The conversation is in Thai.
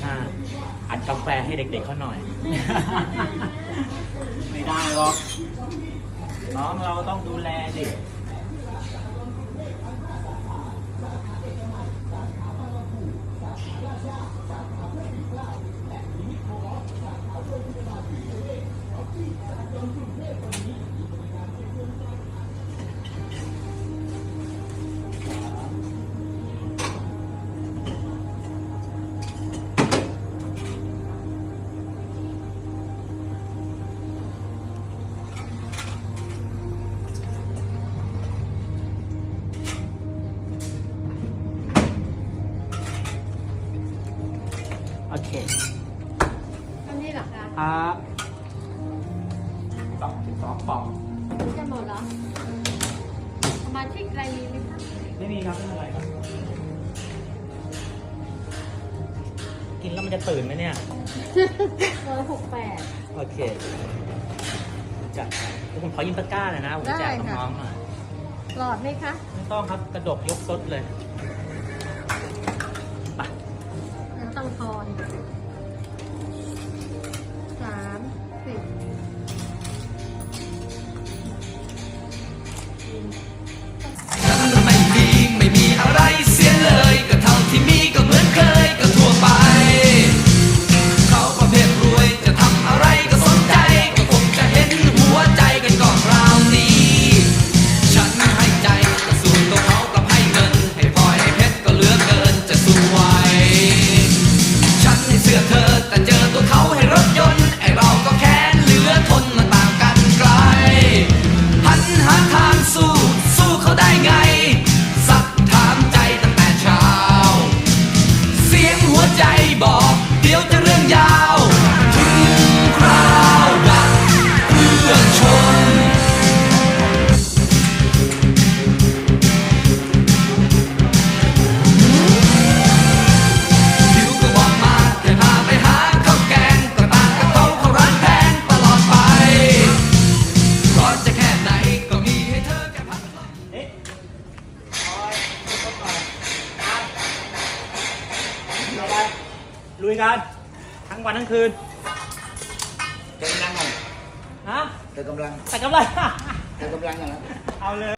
ค่า อัดกาแฟให้เด็กๆเขาหน่อย ไม่ได้หรอก น้องเราต้องดูแลเด็ก เคอันนี้เหรอคะครับสองสิบสองปองจะหมดเหรอสมาชิกอะไรมีไหมคะไม่มีครับไม่เป็นไรครับ กินแล้วมันจะตื่นไหมเนี่ย ร้อยหกแปด โอเคจัดไปผมขอยืมตะกร้าหน่อยนะผมจะแจกได้ค่ะ น้องๆหน่อยหลอดไหมคะ ไม่ต้องครับกระดกยกซดเลย ลุยกันทั้งวันทั้งคืนเติมกำลังหน่อยฮะเติมกำลัง แต่กำไรเติมกำลังหน่อยนะ เอาเลย